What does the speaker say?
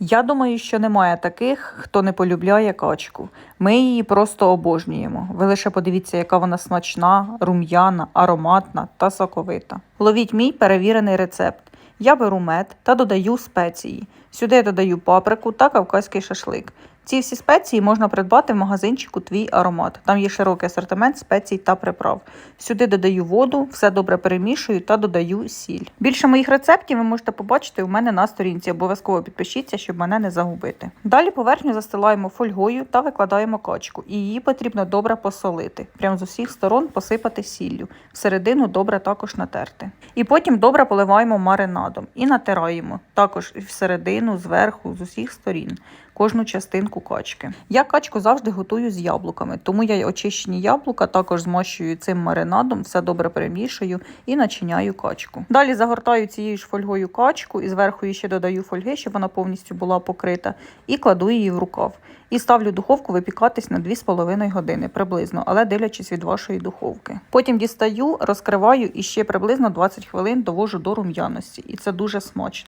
Я думаю, що немає таких, хто не полюбляє качку. Ми її просто обожнюємо. Ви лише подивіться, яка вона смачна, рум'яна, ароматна та соковита. Ловіть мій перевірений рецепт. Я беру мед та додаю спеції. Сюди я додаю паприку та кавказький шашлик. Ці всі спеції можна придбати в магазинчику Твій аромат. Там є широкий асортимент спецій та приправ. Сюди додаю воду, все добре перемішую та додаю сіль. Більше моїх рецептів ви можете побачити у мене на сторінці. Обов'язково підпишіться, щоб мене не загубити. Далі поверхню застилаємо фольгою та викладаємо качку. І її потрібно добре посолити. Прямо з усіх сторон посипати сіллю. Всередину добре також натерти. І потім добре поливаємо маринадом і натираємо також всередину, зверху, з усіх сторін кожну частинку качки. Я качку завжди готую з яблуками, тому я очищені яблука також змащую цим маринадом, все добре перемішую і начиняю качку. Далі загортаю цією ж фольгою качку і зверху ще додаю фольги, щоб вона повністю була покрита, і кладу її в рукав. І ставлю духовку випікатись на 2,5 години приблизно, але дивлячись від вашої духовки. Потім дістаю, розкриваю і ще приблизно 20 хвилин довожу до рум'яності, і це дуже смачно.